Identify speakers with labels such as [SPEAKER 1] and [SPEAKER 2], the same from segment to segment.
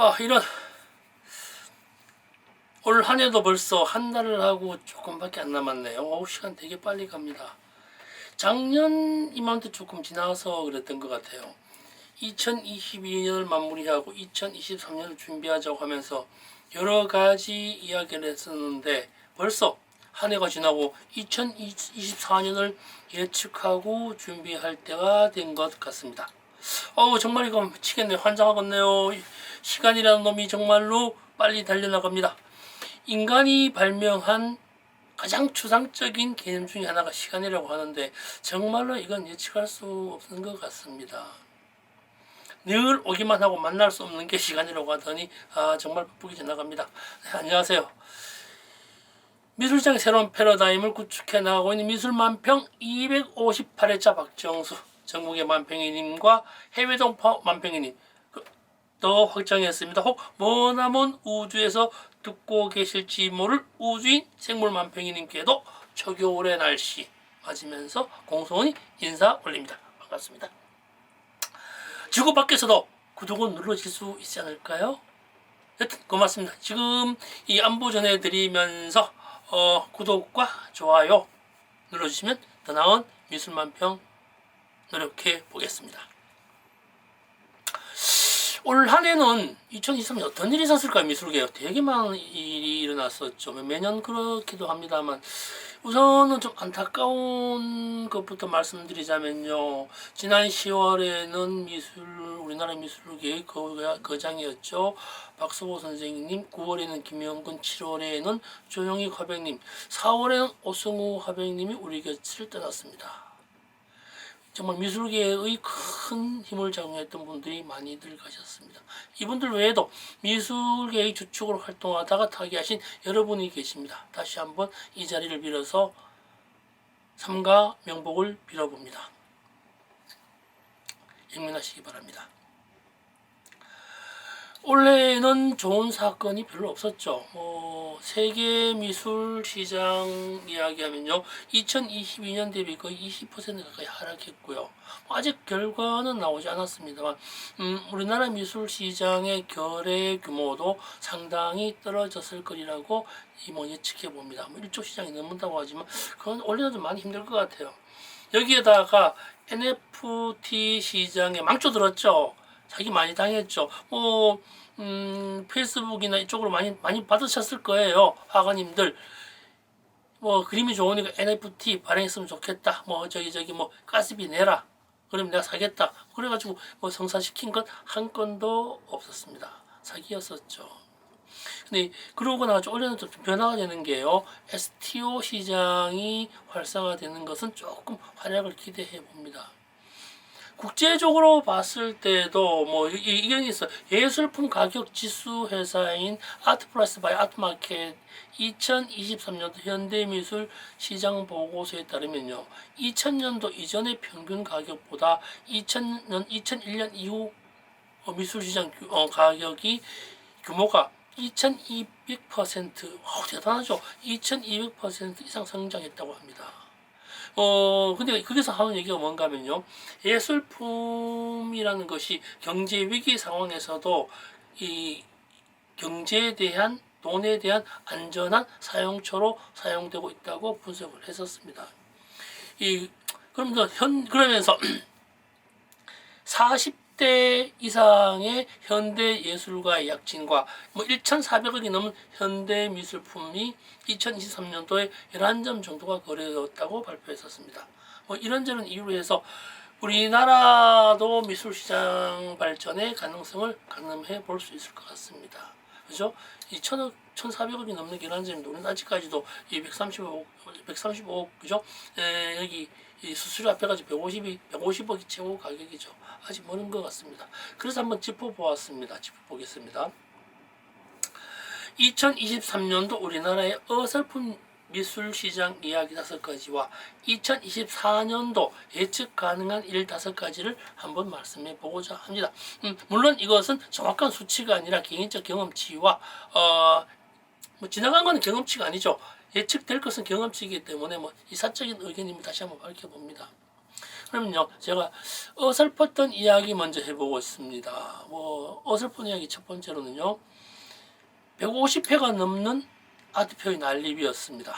[SPEAKER 1] 아 이런 올 한 해도 벌써 한 달을 하고 조금밖에 안 남았네요. 오 시간 되게 빨리 갑니다. 작년 이맘때 조금 지나서 그랬던 것 같아요. 2022년을 마무리하고 2023년을 준비하자고 하면서 여러 가지 이야기를 했었는데 벌써 한 해가 지나고 2024년을 예측하고 준비할 때가 된 것 같습니다. 어우 정말 이거 미치겠네요. 환장하겠네요. 이 시간이라는 놈이 정말로 빨리 달려나갑니다. 인간이 발명한 가장 추상적인 개념 중에 하나가 시간이라고 하는데 정말로 이건 예측할 수 없는 것 같습니다. 늘 오기만 하고 만날 수 없는 게 시간이라고 하더니 아 정말 바쁘게 지나갑니다. 네, 안녕하세요. 미술장의 새로운 패러다임을 구축해 나가고 있는 미술만평 258회차 박정수 전국의 만평이님과 해외동 파 만평이님 그, 더 확장했습니다. 혹 머나먼 우주에서 듣고 계실지 모를 우주인 생물 만평이님께도 초겨울의 날씨 맞으면서 공손히 인사 올립니다. 반갑습니다. 지구 밖에서도 구독은 눌러질 수 있지 않을까요? 여튼 고맙습니다. 지금 이 안부 전해드리면서 어, 구독과 좋아요 눌러주시면 더 나은 미술만평 노력해 보겠습니다. 올 한 해는 2023년 어떤 일이 있었을까요? 미술계에 되게 많은 일이 일어났었죠. 매년 그렇기도 합니다만 우선은 좀 안타까운 것부터 말씀드리자면요. 지난 10월에는 미술 우리나라 미술계의 거, 거장이었죠. 박수호 선생님, 9월에는 김영근, 7월에는 조영익 화백님, 4월에는 오승우 화백님이 우리 곁을 떠났습니다. 정말 미술계의 큰 힘을 작용했던 분들이 많이들 가셨습니다. 이분들 외에도 미술계의 주축으로 활동하다가 타계하신 여러분이 계십니다. 다시 한번 이 자리를 빌어서 삼가 명복을 빌어봅니다. 영민하시기 바랍니다. 올해는 좋은 사건이 별로 없었죠. 뭐 세계 미술 시장 이야기하면요, 2022년 대비 거의 20% 가까이 하락했고요. 아직 결과는 나오지 않았습니다만, 음, 우리나라 미술 시장의 거래 규모도 상당히 떨어졌을 거리라고 이뭐 예측해 봅니다. 뭐 1조 시장이 넘는다고 하지만 그건 올해는 좀 많이 힘들 것 같아요. 여기에다가 NFT 시장에 망쳐 들었죠. 자기 많이 당했죠. 뭐 음, 페이스북이나 이쪽으로 많이 많이 받으셨을 거예요. 화가님들. 뭐 그림이 좋으니까 NFT 발행했으면 좋겠다. 뭐 저기 저기 뭐 가스비 내라. 그럼 내가 사겠다. 그래가지고 뭐 성사시킨 건 한 건도 없었습니다. 사기였었죠. 근데 그러고 나서 올해는 좀 변화가 되는 게요. STO 시장이 활성화되는 것은 조금 활약을 기대해 봅니다. 국제적으로 봤을 때도 뭐 이- 이런 게 있어 예술품 가격 지수 회사인 아트프라이스 바이 아트마켓 2023년도 현대미술 시장 보고서에 따르면요. 2000년도 이전의 평균 가격보다 2000년 2001년 이후 어, 미술 시장 규- 어, 가격이 규모가 2200% 와, 대단하죠. 2200% 이상 성장했다고 합니다. 어, 근데 거기서 하는 얘기가 뭔가 하면요. 예술품이라는 것이 경제 위기 상황에서도 이 경제에 대한 돈에 대한 안전한 사용처로 사용되고 있다고 분석을 했었습니다. 이 그러면서 현 그러면서 40 대 이상의 현대 예술가의 약진과 뭐 1,400억이 넘는 현대 미술품이 2023년도에 11점 정도가 거래되었다고 발표했었습니다. 뭐 이런저런 이유로 해서 우리나라도 미술 시장 발전의 가능성을 가늠해 볼 수 있을 것 같습니다. 그죠? 이 천억, 1,400억이 넘는 계란점인데 우리는 아직까지도 이 135억, 135억, 그죠? 에, 여기 이 수수료 앞에까지 150이, 150억이 최고 가격이죠. 아직 먼 것 같습니다. 그래서 한번 짚어 보았습니다. 짚어 보겠습니다. 2023년도 우리나라의 어설픈 미술 시장 이야기 다섯 가지와 2024년도 예측 가능한 일 다섯 가지를 한번 말씀해 보고자 합니다. 음, 물론 이것은 정확한 수치가 아니라 개인적 경험치와 어, 뭐 지나간 건 경험치가 아니죠. 예측될 것은 경험치이기 때문에 뭐 이 사적인 의견임을 다시 한번 밝혀봅니다. 그러면요, 제가 어설펐던 이야기 먼저 해보고 있습니다. 뭐 어설픈 이야기 첫 번째로는요, 150회가 넘는 아트표의 난립이었습니다.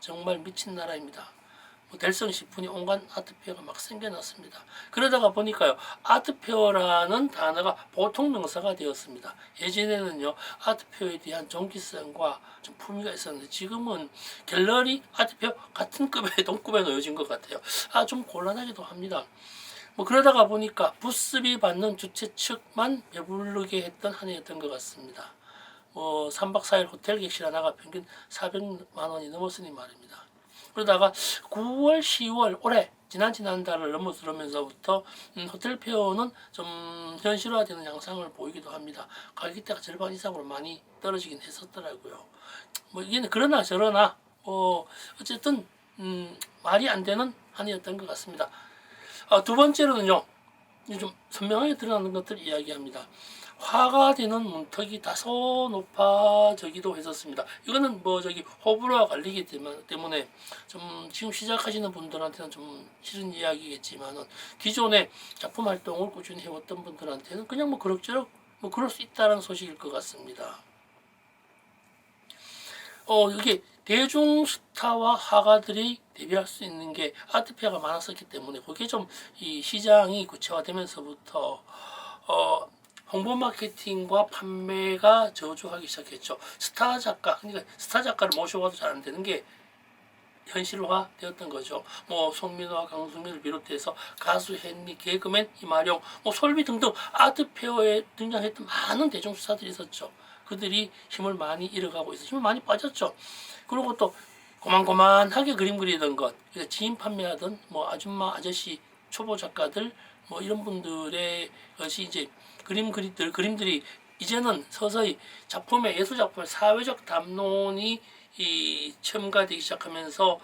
[SPEAKER 1] 정말 미친 나라입니다. 뭐 델성식품이 온갖 아트페어가 막 생겨났습니다. 그러다가 보니까요, 아트페어라는 단어가 보통 명사가 되었습니다. 예전에는요, 아트페어에 대한 정기성과 좀 품위가 있었는데, 지금은 갤러리 아트페어 같은 급의 동급에 놓여진 것 같아요. 아, 좀 곤란하기도 합니다. 뭐 그러다가 보니까 부스비 받는 주최 측만 배부르게 했던 한 해였던 것 같습니다. 뭐 3박 4일 호텔 객실 하나가 평균 400만 원이 넘었으니 말입니다. 그러다가 9월, 10월 올해 지난 지난달을 넘어서면서부터 음, 호텔 페어는 좀 현실화되는 양상을 보이기도 합니다. 가격대가 절반 이상으로 많이 떨어지긴 했었더라고요. 뭐 이게 그러나 저러나 어 어쨌든 음, 말이 안 되는 한 해였던 것 같습니다. 아, 두 번째로는요. 좀 선명하게 드러나는 것들 이야기합니다. 화가 되는 문턱이 다소 높아지기도 했었습니다. 이거는 뭐 저기 호불호와 갈리기 때문- 때문에 좀 지금 시작하시는 분들한테는 좀 싫은 이야기겠지만은 기존에 작품 활동을 꾸준히 해왔던 분들한테는 그냥 뭐 그럭저럭 뭐 그럴 수 있다는 소식일 것 같습니다. 어 이게 대중 스타와 화가들이 데뷔할 수 있는 게 아트페어가 많았었기 때문에 그게 좀 이 시장이 구체화되면서부터 어 홍보 마케팅과 판매가 저조하기 시작했죠. 스타 작가 그러니까 스타 작가를 모셔와도 잘 안 되는 게 현실화 되었던 거죠. 뭐 송민호와 강수민을 비롯해서 가수 헨리, 개그맨 이마룡, 뭐 솔비 등등 아트페어에 등장했던 많은 대중 스타들이 있었죠. 그들이 힘을 많이 잃어가고 있어 힘을 많이 빠졌죠. 그리고 또 고만고만하게 그림 그리던 것, 그러니까 지인 판매하던 뭐 아줌마, 아저씨, 초보 작가들 뭐 이런 분들의 것이 이제 그림 그리들 그림들이 이제는 서서히 작품의 예술 작품의 사회적 담론이 이 첨가되기 시작하면서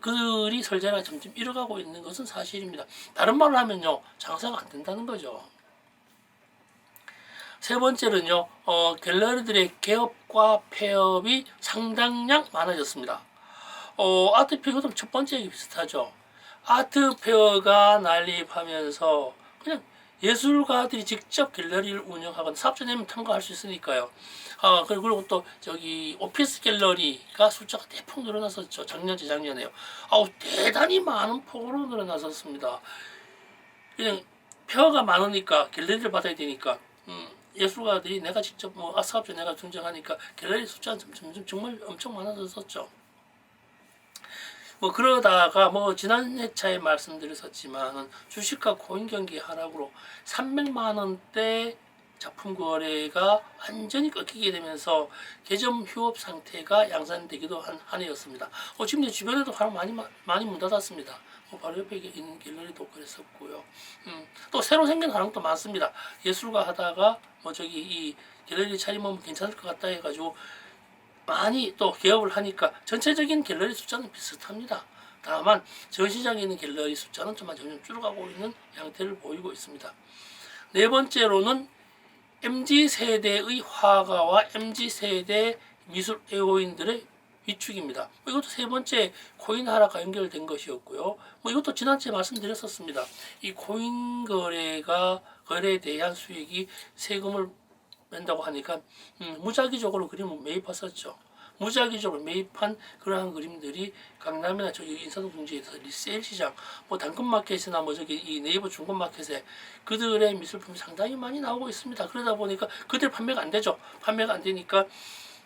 [SPEAKER 1] 그들이 설계가 점점 잃어가고 있는 것은 사실입니다. 다른 말로 하면요 장사가 안 된다는 거죠. 세 번째는요, 어, 갤러리들의 개업과 폐업이 상당량 많아졌습니다. 어, 아트페어도 첫 번째 비슷하죠. 아트 페어가 난립하면서 그냥 예술가들이 직접 갤러리를 운영하거나 사업자 내면 참가할 수 있으니까요. 아, 그리고 또 저기 오피스 갤러리가 숫자가 대폭 늘어났었죠. 작년, 재작년에요. 아우, 대단히 많은 폭으로 늘어났었습니다. 그냥 표가 많으니까 갤러리를 받아야 되니까 음, 예술가들이 내가 직접 뭐 아, 사업자 내가 등장하니까 갤러리 숫자는 점점 정말 엄청 많아졌었죠. 뭐 그러다가 뭐 지난 회차에 말씀드렸었지만은 주식과 코인 경기 하락으로 300만 원대 작품 거래가 완전히 꺾이게 되면서 개점 휴업 상태가 양산되기도 한, 한 해였습니다. 어, 지금 내 주변에도 바로 많이 마- 많이 문 닫았습니다. 뭐 바로 옆에 있는 갤러리도 그랬었고요. 음, 또 새로 생긴 사람도 많습니다. 예술가 하다가 뭐 저기 이 갤러리 차리면 괜찮을 것 같다 해가지고 많이 또 개업을 하니까 전체적인 갤러리 숫자는 비슷합니다. 다만 전 시장에 있는 갤러리 숫자는 좀 점점 줄어가고 있는 양태를 보이고 있습니다. 네 번째로는 MZ 세대의 화가와 MZ 세대 미술 애호인들의 위축입니다. 뭐 이것도 세 번째 코인 하락과 연결된 것이었고요. 뭐 이것도 지난주에 말씀드렸었습니다. 이 코인 거래가 거래에 대한 수익이 세금을 낸다고 하니까 음, 무작위적으로 그림을 매입했었죠. 무작위적으로 매입한 그러한 그림들이 강남이나 저기 인사동 등지에서 리세일 시장, 뭐 당근마켓이나 뭐 저기 이 네이버 중고마켓에 그들의 미술품이 상당히 많이 나오고 있습니다. 그러다 보니까 그들 판매가 안 되죠. 판매가 안 되니까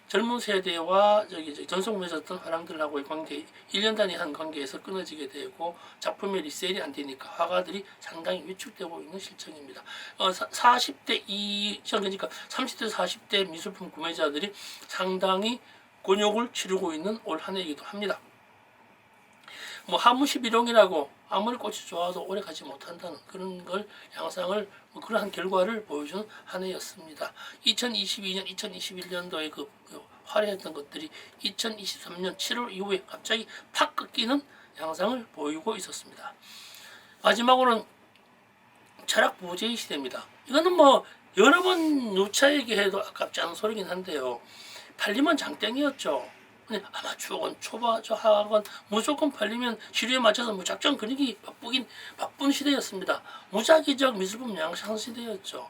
[SPEAKER 1] 젊은 세대와 저기 저기 전속 맺었던 화랑들하고의 관계 1년 단위 한 관계에서 끊어지게 되고 작품의 리세일이 안 되니까 화가들이 상당히 위축되고 있는 실정입니다. 어, 사, 40대 이전 그러니까 30대 40대 미술품 구매자들이 상당히 곤욕을 치르고 있는 올 한 해이기도 합니다. 뭐 하무시 비룡이라고 아무리 꽃이 좋아도 오래 가지 못한다는 그런 걸 양상을 뭐 그러한 결과를 보여주는 한 해였습니다. 2022년, 2021년도에 그, 그 화려했던 것들이 2023년 7월 이후에 갑자기 팍 꺾이는 양상을 보이고 있었습니다. 마지막으로는 철학 부재의 시대입니다. 이거는 뭐 여러 번 누차 얘기해도 아깝지 않은 소리긴 한데요. 팔리면 장땡이었죠. 근데 아마추어건 초보학원 무조건 팔리면 시류에 맞춰서 무작정 그리기 바쁘긴 바쁜 시대였습니다. 무작위적 미술품 양상 시대였죠.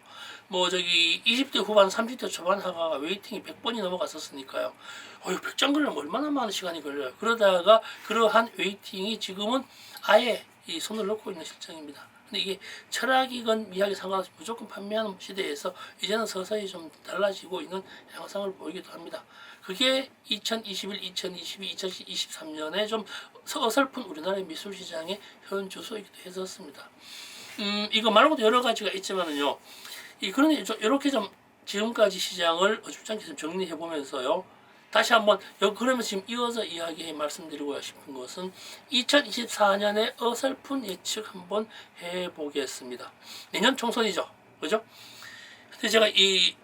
[SPEAKER 1] 뭐 저기 20대 후반, 30대 초반 화가가 웨이팅이 100번이 넘어갔었으니까요. 어휴, 100장 그리려면 얼마나 많은 시간이 걸려요. 그러다가 그러한 웨이팅이 지금은 아예 이 손을 놓고 있는 실정입니다. 근데 이게 철학이건 미학이 상관없이 무조건 판매하는 시대에서 이제는 서서히 좀 달라지고 있는 양상을 보이기도 합니다. 그게 2021, 2022, 2023년에 좀 어설픈 우리나라의 미술 시장의 현 주소이기도 했었습니다. 음, 이거 말고도 여러 가지가 있지만은요. 이 그런데 좀 이렇게 좀 지금까지 시장을 어줍잖게 좀 정리해 보면서요. 다시 한번 여 그러면서 지금 이어서 이야기 말씀드리고 싶은 것은 2024년의 어설픈 예측 한번 해 보겠습니다. 내년 총선이죠. 그죠? 근데 제가 이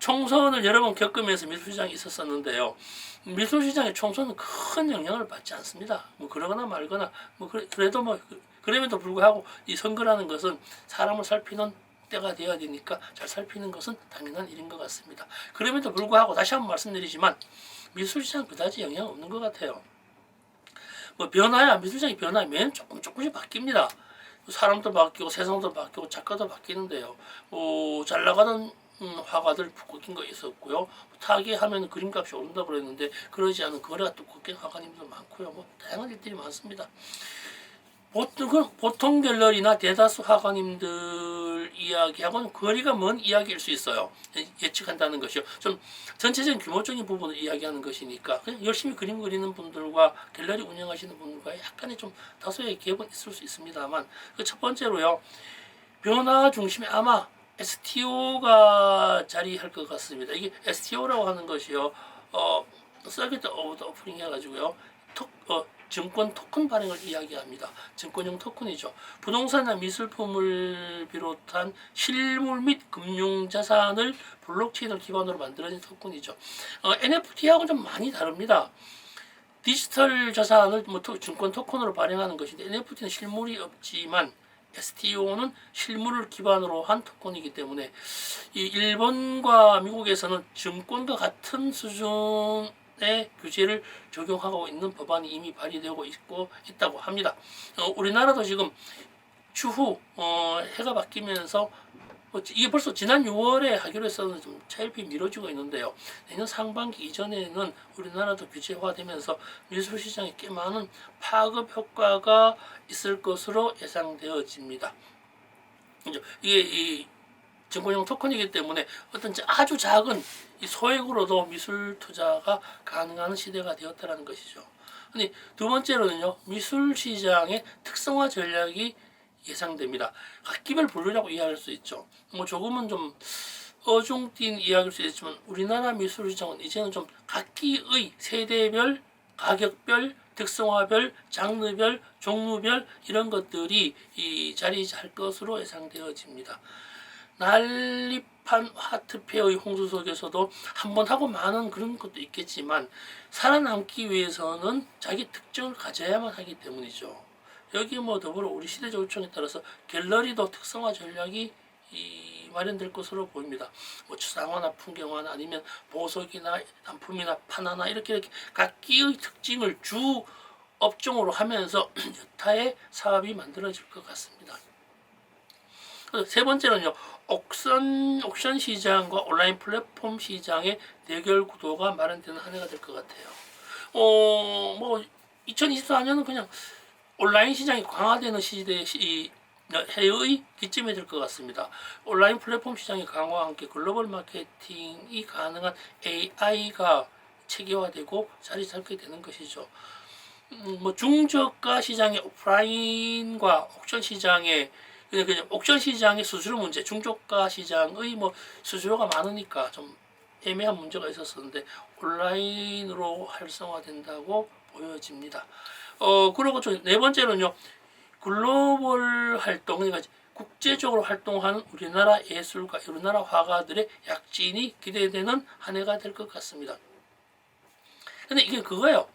[SPEAKER 1] 총선을 여러 번 겪으면서 미술시장에 있었었는데요. 미술시장의 총선은 큰 영향을 받지 않습니다. 뭐 그러거나 말거나 뭐 그래, 그래도 뭐 그- 그럼에도 불구하고 이 선거라는 것은 사람을 살피는 때가 되어야 되니까 잘 살피는 것은 당연한 일인 것 같습니다. 그럼에도 불구하고 다시 한번 말씀드리지만 미술시장 그다지 영향 없는 것 같아요. 뭐 변화야 미술시장이 변화면 조금 조금씩 바뀝니다. 사람도 바뀌고 세상도 바뀌고 작가도 바뀌는데요. 뭐 잘 나가는 음, 화가들 꺾인 거 있었고요. 타계하면 그림값이 오른다 그랬는데 그러지 않은 거래가 또 꺾인 화가님도 많고요. 뭐 다양한 일들이 많습니다. 보통 그 보통 갤러리나 대다수 화가님들 이야기하고는 거리가 먼 이야기일 수 있어요. 예측한다는 것이요. 좀 전체적인 규모적인 부분을 이야기하는 것이니까 열심히 그림 그리는 분들과 갤러리 운영하시는 분들과 약간의 좀 다소의 갭은 있을 수 있습니다만 그 첫 번째로요. 변화 중심에 아마 STO가 자리할 것 같습니다. 이게 STO라고 하는 것이요. 어, 서비스 오브 더 오프닝 해가지고요. 토, 어, 증권 토큰 발행을 이야기합니다. 증권형 토큰이죠. 부동산이나 미술품을 비롯한 실물 및 금융 자산을 블록체인을 기반으로 만들어진 토큰이죠. 어, NFT하고는 좀 많이 다릅니다. 디지털 자산을 뭐 토- 증권 토큰으로 발행하는 것인데 NFT는 실물이 없지만 STO는 실물을 기반으로 한 토큰이기 때문에 이 일본과 미국에서는 증권과 같은 수준의 규제를 적용하고 있는 법안이 이미 발의되고 있고 있다고 합니다. 어, 우리나라도 지금 추후 어, 해가 바뀌면서 뭐 이게 벌써 지난 6월에 하기로 했었는데 좀 차일피 미뤄지고 있는데요. 내년 상반기 이전에는 우리나라도 규제화되면서 미술 시장에 꽤 많은 파급 효과가 있을 것으로 예상되어집니다. 이게 이 증권형 토큰이기 때문에 어떤 아주 작은 이 소액으로도 미술 투자가 가능한 시대가 되었다는 것이죠. 근데 두 번째로는요, 미술 시장의 특성화 전략이 예상됩니다. 각기별 분류라고 이해할 수 있죠. 뭐 조금은 좀 어중뛴 이야기일 수 있지만 우리나라 미술 시장은 이제는 좀 각기의 세대별, 가격별, 특성화별, 장르별, 종류별 이런 것들이 이 자리 할 것으로 예상되어집니다. 난립한 하트페어의 홍수 속에서도 한 번 하고 많은 그런 것도 있겠지만 살아남기 위해서는 자기 특징을 가져야만 하기 때문이죠. 여기 뭐 더불어 우리 시대적 요청에 따라서 갤러리도 특성화 전략이 이 마련될 것으로 보입니다. 뭐 추상화나 풍경화나 아니면 보석이나 단품이나 판화나 이렇게 이렇게 각기의 특징을 주 업종으로 하면서 여타의 사업이 만들어질 것 같습니다. 그세 번째는요, 옥션, 옥션 시장과 온라인 플랫폼 시장의 대결 구도가 마련되는 한 해가 될 것 같아요. 어, 뭐, 2024년은 그냥 온라인 시장이 강화되는 시대, 이 해의 기점이 될 것 같습니다. 온라인 플랫폼 시장의 강화와 함께 글로벌 마케팅이 가능한 AI가 체계화되고 자리 잡게 되는 것이죠. 음, 뭐 중저가 시장의 오프라인과 옥션 시장의 그냥 그냥 옥션 시장의 수수료 문제, 중저가 시장의 뭐 수수료가 많으니까 좀 애매한 문제가 있었었는데 온라인으로 활성화된다고 보여집니다. 어 그리고 좀네 번째로는요 글로벌 활동 그러니까 국제적으로 활동하는 우리나라 예술가, 우리나라 화가들의 약진이 기대되는 한 해가 될 것 같습니다. 근데 이게 그거예요.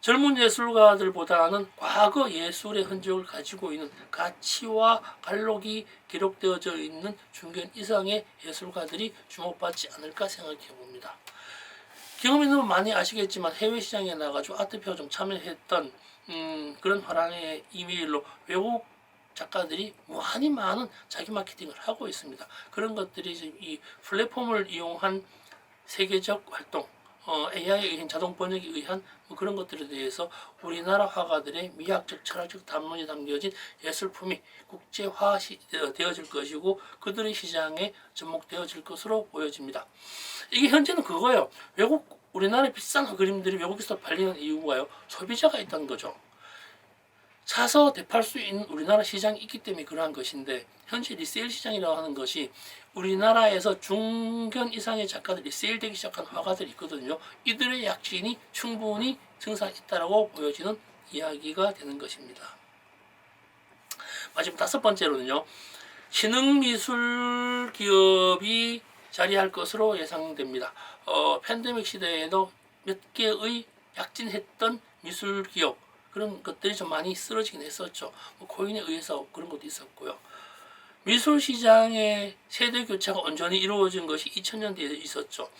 [SPEAKER 1] 젊은 예술가들보다는 과거 예술의 흔적을 가지고 있는 가치와 갈록이 기록되어져 있는 중견 이상의 예술가들이 주목받지 않을까 생각해 봅니다. 경험 있는 분 많이 아시겠지만 해외 시장에 나가지고 아트페어 좀 참여했던 음, 그런 화랑의 이메일로 외국 작가들이 무한히 많은 자기 마케팅을 하고 있습니다. 그런 것들이 지금 이 플랫폼을 이용한 세계적 활동, 어, AI에 의한 자동 번역에 의한 뭐 그런 것들에 대해서 우리나라 화가들의 미학적, 철학적 담론이 담겨진 예술품이 국제화 시, 어, 되어질 것이고 그들의 시장에 접목되어질 것으로 보여집니다. 이게 현재는 그거예요. 외국 우리나라의 비싼 그림들이 외국에서 팔리는 이유가요. 소비자가 있다는 거죠. 사서 대팔 수 있는 우리나라 시장이 있기 때문에 그러한 것인데 현재 리세일 시장이라고 하는 것이 우리나라에서 중견 이상의 작가들이 리세일되기 시작한 화가들이 있거든요. 이들의 약진이 충분히 증상있다라고 보여지는 이야기가 되는 것입니다. 마지막 다섯 번째로는요. 신흥미술 기업이 자리할 것으로 예상됩니다. 어, 팬데믹 시대에도 몇 개의 약진했던 미술 기업 그런 것들이 좀 많이 쓰러지긴 했었죠. 뭐 코인에 의해서 그런 것도 있었고요. 미술 시장의 세대 교체가 온전히 이루어진 것이 2000년대에 있었죠.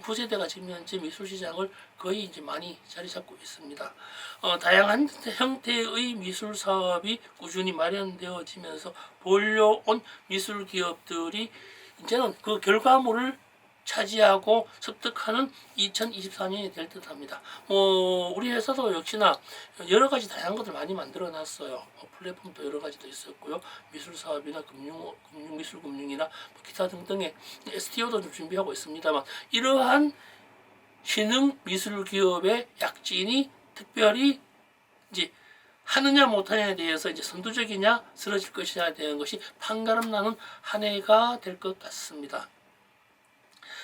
[SPEAKER 1] 후세대가 지금 현재 미술 시장을 거의 이제 많이 자리 잡고 있습니다. 어, 다양한 형태의 미술 사업이 꾸준히 마련되어지면서 몰려온 미술 기업들이 이제는 그 결과물을 차지하고 습득하는 2024년이 될 듯합니다. 뭐 우리 회사도 역시나 여러 가지 다양한 것들 많이 만들어 놨어요. 뭐 플랫폼도 여러 가지도 있었고요. 미술 사업이나 금융, 금융 미술 금융이나 뭐 기타 등등의 STO도 좀 준비하고 있습니다만 이러한 신흥 미술 기업의 약진이 특별히 이제 하느냐 못하냐에 대해서 이제 선두적이냐 쓰러질 것이냐에 대한 것이 판가름 나는 한 해가 될 것 같습니다.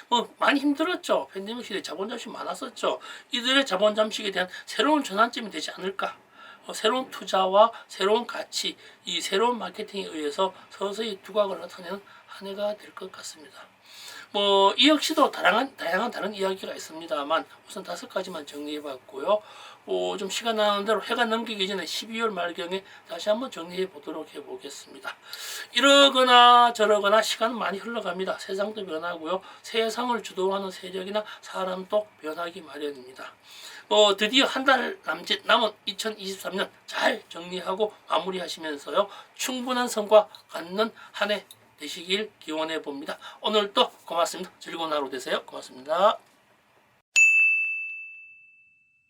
[SPEAKER 1] 뭐 많이 힘들었죠. 팬데믹 시대 자본 잠식이 많았었죠. 이들의 자본 잠식에 대한 새로운 전환점이 되지 않을까. 어, 새로운 투자와 새로운 가치, 이 새로운 마케팅에 의해서 서서히 두각을 나타내는 한 해가 될 것 같습니다. 뭐 이 역시도 다양한 다양한 다른 이야기가 있습니다만 우선 다섯 가지만 정리해봤고요. 뭐좀 시간 나는 대로 해가 넘기기 전에 12월 말경에 다시 한번 정리해 보도록 해보겠습니다. 이러거나 저러거나 시간은 많이 흘러갑니다. 세상도 변하고요. 세상을 주도하는 세력이나 사람도 변하기 마련입니다. 뭐 드디어 한 달 남짓 남은 2023년 잘 정리하고 마무리하시면서요. 충분한 성과 갖는 한 해 되시길 기원해 봅니다. 오늘도 고맙습니다. 즐거운 하루 되세요. 고맙습니다.